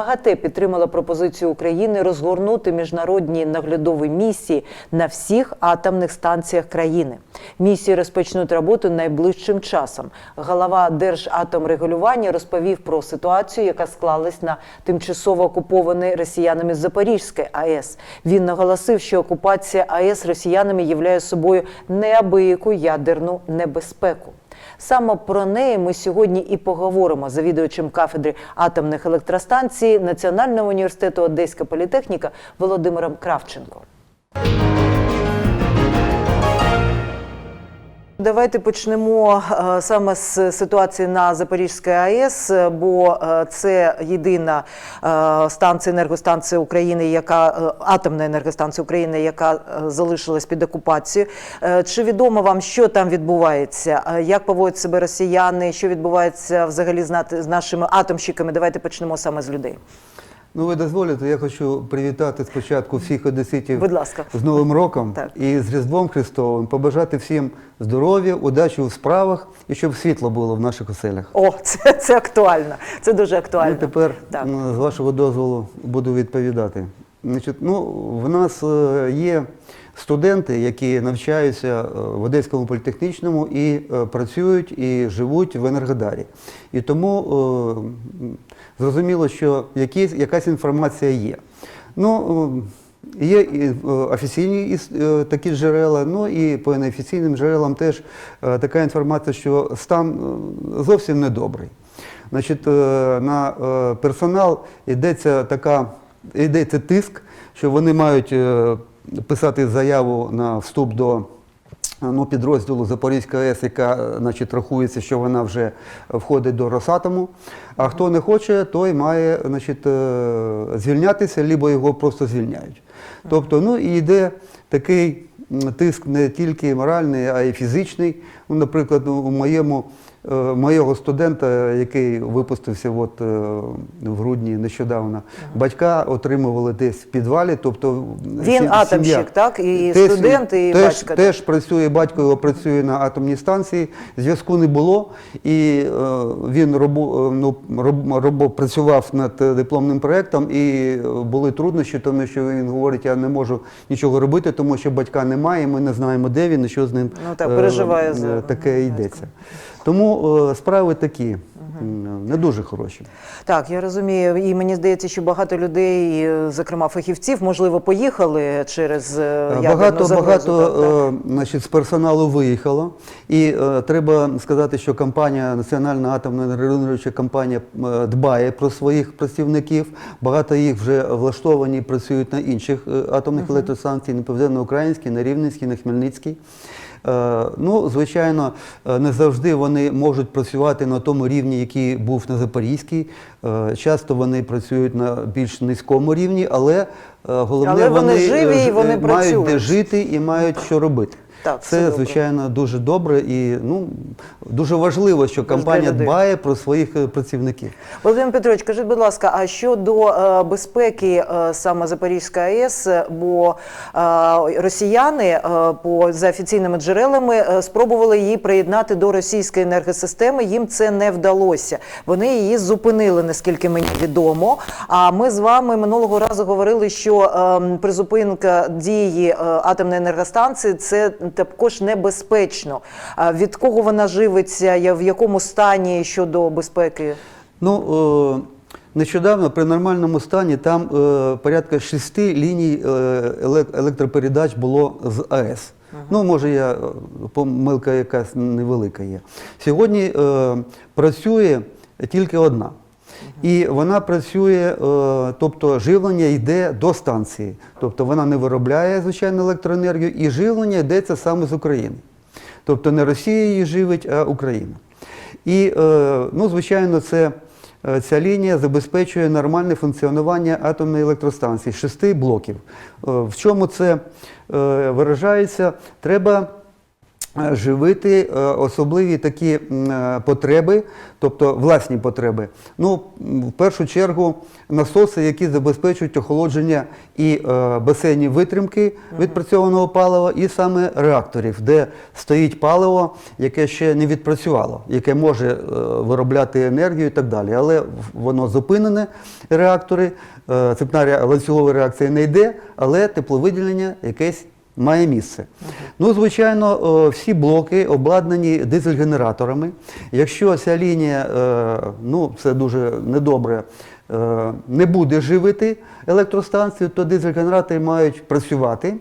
МАГАТЕ підтримала пропозицію України розгорнути міжнародні наглядові місії на всіх атомних станціях країни. Місії розпочнуть роботу найближчим часом. Голова Держатомрегулювання розповів про ситуацію, яка склалась на тимчасово окупованій росіянами Запорізької АЕС. Він наголосив, що окупація АЕС росіянами являє собою неабияку ядерну небезпеку. Саме про неї ми сьогодні і поговоримо з завідувачем кафедри атомних електростанцій Національного університету Одеська політехніка Володимиром Кравченко. Давайте почнемо е, саме з ситуації на Запорізькій АЕС, е, бо е, це єдина станція енергостанція України, яка атомна енергостанція України, яка залишилась під окупацією. Чи відомо вам, що там відбувається? Як поводять себе росіяни? Що відбувається взагалі з нашими атомщиками? Давайте почнемо саме з людей. Ну, ви дозволите, я хочу привітати спочатку всіх одеситів Будь ласка. з Новим роком Так. і з Різдвом Христовим, побажати всім здоров'я, удачі у справах і щоб світло було в наших оселях. О, це, це актуально. Це дуже актуально. Ну, тепер, Так. з вашого дозволу, буду відповідати. Значить, ну, в нас е, є студенти, які навчаються е, в Одеському політехнічному і е, працюють і живуть в Енергодарі. І тому зрозуміло, що якісь, якась інформація є. Ну, Є і офіційні е, такі джерела, ну і по неофіційним джерелам теж така інформація, що стан зовсім недобрий. Значить, на персонал йдеться така, йдеться тиск, що вони мають е, писати заяву на вступ до ну, підрозділу Запорізька АЕС, яка е, значить, рахується, що вона вже входить до Росатому. А хто не хоче, той має значить, е, звільнятися, або його просто звільняють. Тобто, ну і йде такий тиск не тільки моральний, а й фізичний. Ну, наприклад, у моєму е, моєго студента, який випустився от, е, в грудні нещодавно, батька отримували десь в підвалі. Тобто Він атомщик, так? І Теж- студент, і теж, батько. Теж працює, батько його працює на атомній станції, зв'язку не було, і е, він робу, е, ну, роб, робо- працював над е, дипломним проєктом, і е, були труднощі, тому що він говорить, я не можу нічого робити, тому що батька немає, ми не знаємо, де він і що з ним Ну, так, переживає е, е, таке йдеться. Тому е, справи такі, м, не дуже хороші. Так, я розумію, і мені здається, що багато людей, е, зокрема фахівців, можливо, поїхали через е, ядерну Багато загрозу. багато так, так. е, значить, з персоналу виїхало. І е, треба сказати, що компанія, Національна атомна енергогенеруюча компанія е, дбає про своїх працівників. Багато їх вже влаштовані і працюють на інших е, атомних електростанціях, на Південно-Українській, на Рівненській, на Хмельницькій. Е, Ну, звичайно, е, не завжди вони можуть працювати на тому рівні, який був на Запорізькій. Е, Часто вони працюють на більш низькому рівні, але головне Але вони живі е, і вони мають мають де жити і мають що робити. Так, все Це, звичайно, дуже добре і ну, дуже важливо, що компанія дбає про своїх е, працівників. Володимир Петрович, кажіть, будь ласка, а щодо е, безпеки е, саме Запорізької АЕС, бо е, росіяни е, по за офіційними джерелами е, спробували її приєднати до російської енергосистеми. Їм це не вдалося. Вони її зупинили, наскільки мені відомо. А ми з вами минулого разу говорили, що е, призупинка дії е, атомної енергостанції це також небезпечно. Від кого вона живиться? В якому стані щодо безпеки? Ну, е, нещодавно при нормальному стані там е, порядка шести ліній е, електропередач було з АЕС. Ну, може, я, помилка якась невелика є. Сьогодні е, працює тільки одна. І вона працює, е, тобто живлення йде до станції. Тобто вона не виробляє, звичайно, електроенергію, і живлення йдеться саме з України. Тобто не Росія її живить, а Україна. І, е, ну, звичайно, це, е, ця лінія забезпечує нормальне функціонування атомної електростанції, шести блоків. В чому це виражається? Треба живити е, особливі такі е, потреби, тобто власні потреби. Ну, в першу чергу насоси, які забезпечують охолодження і е, басейнів витримки відпрацьованого палива, і саме реакторів, де стоїть паливо, яке ще не відпрацювало, яке може е, виробляти енергію і так далі. Але воно зупинене, реактори, е, цепна ланцюгова реакція не йде, але тепловиділення якесь має місце. Ну, звичайно, е, всі блоки обладнані дизель-генераторами. Якщо ця лінія, е, ну це дуже недобре, е, не буде живити електростанцію, то дизель-генератори мають працювати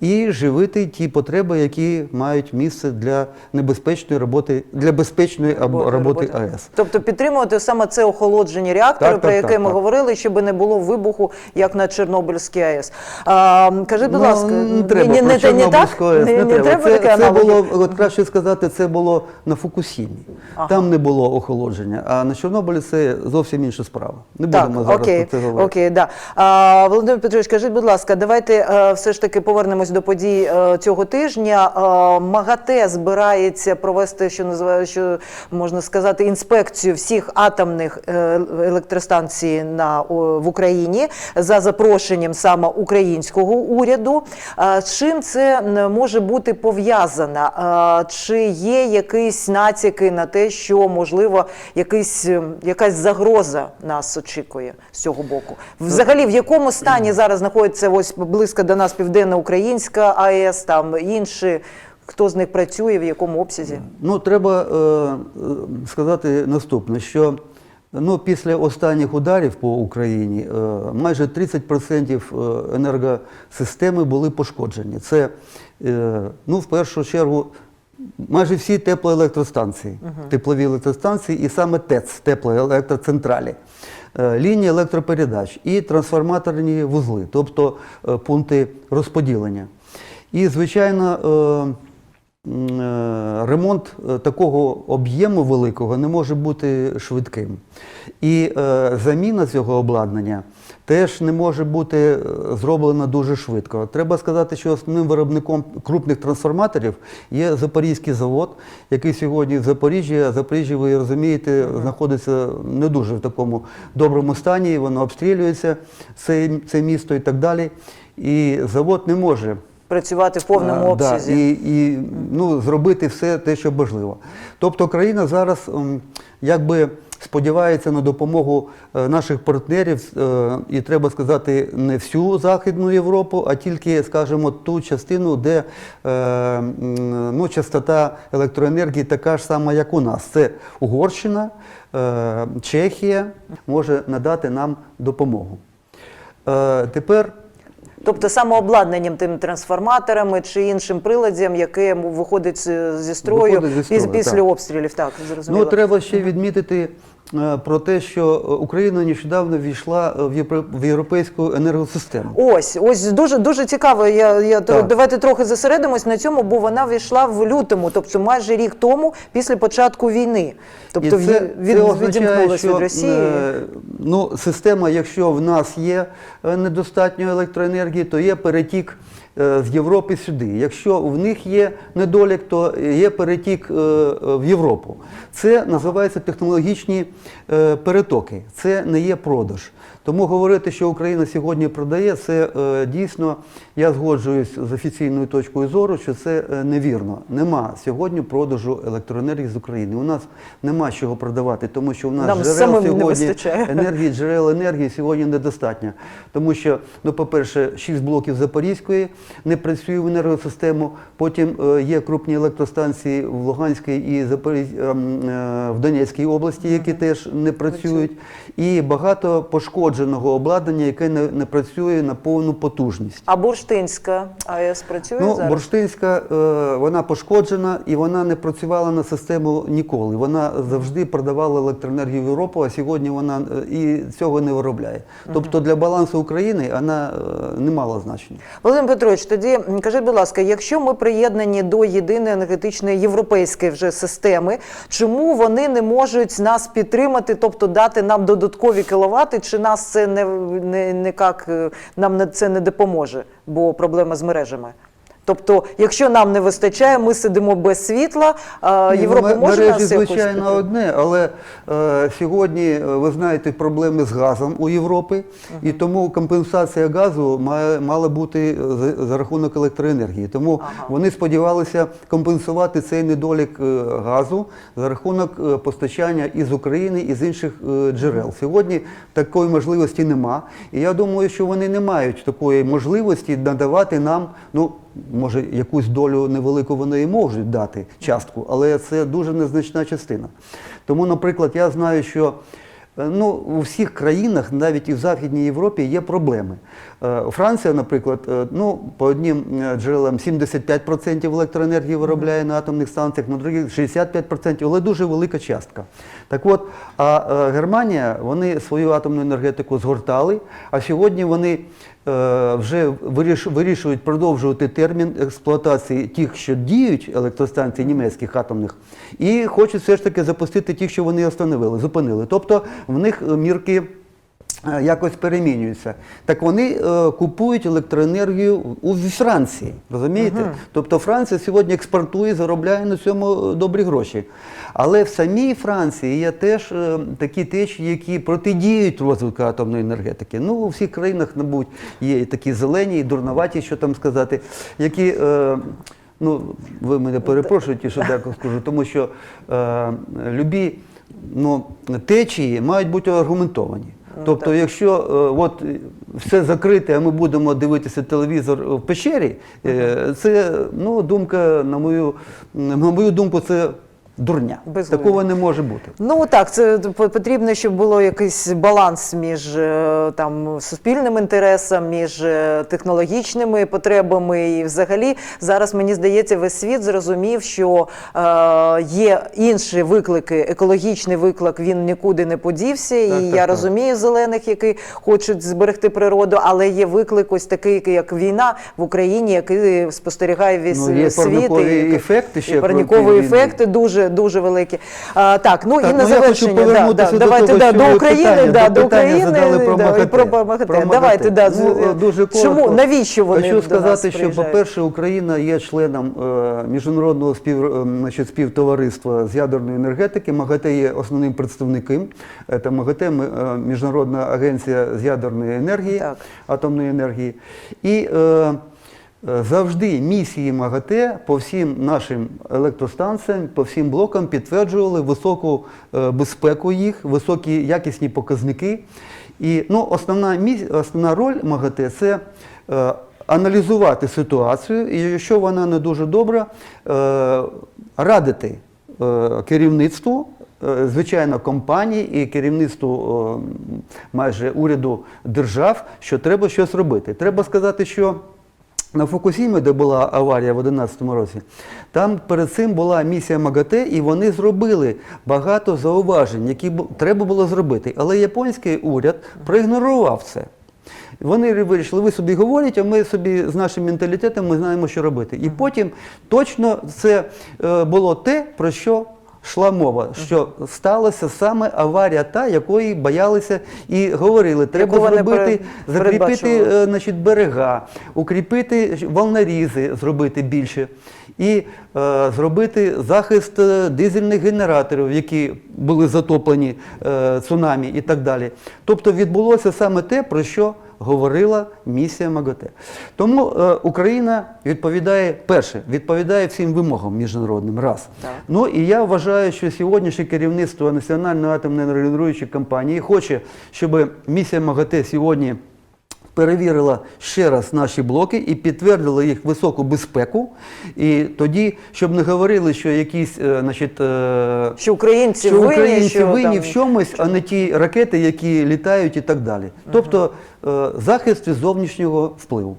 і живити ті потреби, які мають місце для небезпечної роботи, для безпечної Роботи, роботи. АЕС. Тобто підтримувати саме це охолодження реактора, Так, про так, яке так, ми так. говорили, щоб не було вибуху, як на Чорнобильській АЕС. А, кажи, будь Ну, ласка, не треба ні, про не, не, не так? АЕС, Не, не не треба. Це, таке це було, от краще сказати, це було на Фукусімі. Ага. Там не було охолодження, а на Чорнобилі це зовсім інша справа. Не Так, будемо зараз окей, про це говорити. окей, да. А, Володимир Петрович, скажіть, будь ласка, давайте е, все ж таки повернемось до подій е, цього тижня. Е, МАГАТЕ збирається провести, що називає, що можна сказати, інспекцію всіх атомних е, електростанцій на в Україні за запрошенням саме українського уряду. З чим це може бути пов'язано? Чи є якісь натяки на те, що можливо якийсь, якась загроза нас очікує з цього боку? Взагалі, в якому стані зараз знаходиться ось близько до нас південно-українська АЕС, там інші, хто з них працює, в якому обсязі? Ну, треба е, сказати наступне, що ну, після останніх ударів по Україні е, майже 30% е, енергосистеми були пошкоджені. Це, е, ну, в першу чергу, майже всі теплоелектростанції, теплові електростанції і саме ТЕЦ, теплоелектроцентралі. Е, Лінії електропередач і трансформаторні вузли, тобто е, пункти розподілення. І, звичайно, е, е, ремонт е, такого об'єму великого не може бути швидким. І е, заміна цього обладнання теж не може бути е, зроблена дуже швидко. Треба сказати, що основним виробником крупних трансформаторів є Запорізький завод, який сьогодні в Запоріжжі, а Запоріжжя, ви розумієте, знаходиться не дуже в такому доброму стані, воно обстрілюється, це, це місто і так далі. І завод не може Працювати в повному а, да, обсязі? і, і ну, зробити все те, що можливо. Тобто країна зараз якби сподівається на допомогу е, наших партнерів, е, і треба сказати, не всю Західну Європу, а тільки, скажімо, ту частину, де е, ну, частота електроенергії така ж сама, як у нас. Це Угорщина, Чехія може надати нам допомогу. Тепер Тобто саме обладнанням тим трансформаторами чи іншим приладдям, яке виходить зі строю, Виходить зі строю, піс- після так. обстрілів. Так, зрозуміло. Ну, треба ще відмітити е, про те, що е, Україна нещодавно війшла е, в євро- в європейську енергосистему. Ось, ось дуже дуже цікаво. Я, я Так. давайте трохи зосередимось на цьому, бо вона війшла в лютому, тобто майже рік тому, після початку війни. Тобто І це, від, це означає, що від Росії. ну, система, якщо в нас є недостатньо електроенергії, то є перетік з Європи сюди. Якщо в них є недолік, то є перетік е, е, в Європу. Це називається технологічні е, перетоки. Це не є продаж. Тому говорити, що Україна сьогодні продає, це е, дійсно, я згоджуюсь з офіційною точкою зору, що це е, невірно. Нема сьогодні продажу електроенергії з України. У нас нема чого продавати, тому що у нас Нам джерел сьогодні енергії, джерел енергії сьогодні недостатньо. Тому що, ну, по-перше, шість блоків Запорізької не працює в енергосистему. Потім е, є крупні електростанції в Луганській і ем, е, в Донецькій області, які теж не працюють. І багато пошкодженого обладнання, яке не, працює на повну потужність. А Бурштинська АЕС працює Ну, зараз? Бурштинська, е, вона пошкоджена і вона не працювала на систему ніколи. Вона завжди продавала електроенергію в Європу, а сьогодні вона і цього не виробляє. Тобто для балансу України вона не мала значення. Володимир Петрович, тоді м, кажіть, будь ласка, якщо ми приєднані до єдиної енергетичної європейської вже системи, чому вони не можуть нас підтримати, тобто дати нам додаткові кіловати, чи нас це не, не, не як, е, нам не- це не допоможе, бо проблема з мережами? Тобто, якщо нам не вистачає, ми сидимо без світла. Європа ну, може мережі, нас якось звичайно, одне, але е, сьогодні е, ви знаєте проблеми з газом у Європі, і тому компенсація газу має мала бути за, за рахунок електроенергії. Тому Ага. вони сподівалися компенсувати цей недолік е, газу за рахунок е, постачання із України і з інших е, джерел. Сьогодні такої можливості нема. І я думаю, що вони не мають такої можливості надавати нам, ну може, якусь долю невелику вони і можуть дати частку, але це дуже незначна частина. Тому, наприклад, я знаю, що е, ну, у всіх країнах, навіть і в Західній Європі, є проблеми. Е, Франція, наприклад, е, ну, по одним джерелам 75% електроенергії виробляє на атомних станціях, на других 65%, але дуже велика частка. Так от, а Германія, вони свою атомну енергетику згортали, а сьогодні вони вже вирішують продовжувати термін експлуатації тих, що діють електростанцій німецьких атомних, і хочуть все ж таки запустити ті, що вони остановили, зупинили. Тобто в них е, мірки е, якось перемінюються. Так вони е, купують електроенергію у Франції, розумієте? Тобто Франція сьогодні експортує, заробляє на цьому е, добрі гроші. Але в самій Франції є теж е, такі течії, які протидіють розвитку атомної енергетики. Ну, у всіх країнах, мабуть, є і такі зелені, і дурноваті, що там сказати, які. Е, Ну, ви мене перепрошуєте, що так скажу, тому що е, любі ну, течії мають бути аргументовані. Тобто, якщо е, от е, все закрите, а ми будемо дивитися телевізор в печері, е, це ну, думка, на мою, на мою думку, це дурня. Безглуздя. Такого не може бути. Ну так, це потрібно, щоб було якийсь баланс між е, там суспільним інтересом, між е, технологічними потребами. І взагалі зараз мені здається, весь світ зрозумів, що е, є інші виклики. Екологічний виклик він нікуди не подівся. Так, і так, я так. розумію зелених, які хочуть зберегти природу, але є виклик ось такий, як війна в Україні, який спостерігає весь Ну, є світ. парникові ефекти ще і парникові ефекти дуже дуже великі. А, так, ну Так, і на ну, завершення да, да, до давайте да, до України, да, до України і про МАГАТЕ. Давайте, да, Ну, дуже чому навіщо вони Хочу сказати, що, по-перше, Україна є членом е, міжнародного спів, е, значить, співтовариства з ядерної енергетики. МАГАТЕ є основним представником. Це МАГАТЕ, е, Міжнародна агенція з ядерної енергії, Так. атомної енергії. І е, е, Завжди місії МАГАТЕ по всім нашим електростанціям, по всім блокам підтверджували високу е, безпеку їх, високі якісні показники. І ну, основна, основна роль МАГАТЕ це е, аналізувати ситуацію, і якщо вона не дуже добра, е, радити е, керівництву, е, звичайно, компанії і керівництву е, майже уряду держав, що треба щось робити. Треба сказати, що на Фукусімі, де була аварія в 2011 році, там перед цим була місія МАГАТЕ, і вони зробили багато зауважень, які треба було зробити. Але японський уряд проігнорував це. Вони вирішили, ви собі говорите, а ми собі з нашим менталітетом ми знаємо, що робити. І потім точно це е, було те, про що йшла мова, що сталася саме аварія та, якої боялися і говорили, треба Яку вони зробити, пере- закріпити передбачували. е, значить, берега, укріпити волнорізи, зробити більше. І е, зробити захист е, дизельних генераторів, які були затоплені е, цунамі і так далі. Тобто відбулося саме те, про що говорила місія МАГАТЕ. Тому е, Україна відповідає, перше, відповідає всім вимогам міжнародним, раз. Так. Ну і я вважаю, що сьогоднішнє керівництво Національної атомної енергогенеруючої компанії хоче, щоб місія МАГАТЕ сьогодні перевірила ще раз наші блоки і підтвердила їх високу безпеку. І тоді, щоб не говорили, що якісь, е, значить, е, Що українці що винні, українці що винні там- в чомусь, а не ті ракети, які літають і так далі. Тобто е, захист від зовнішнього впливу.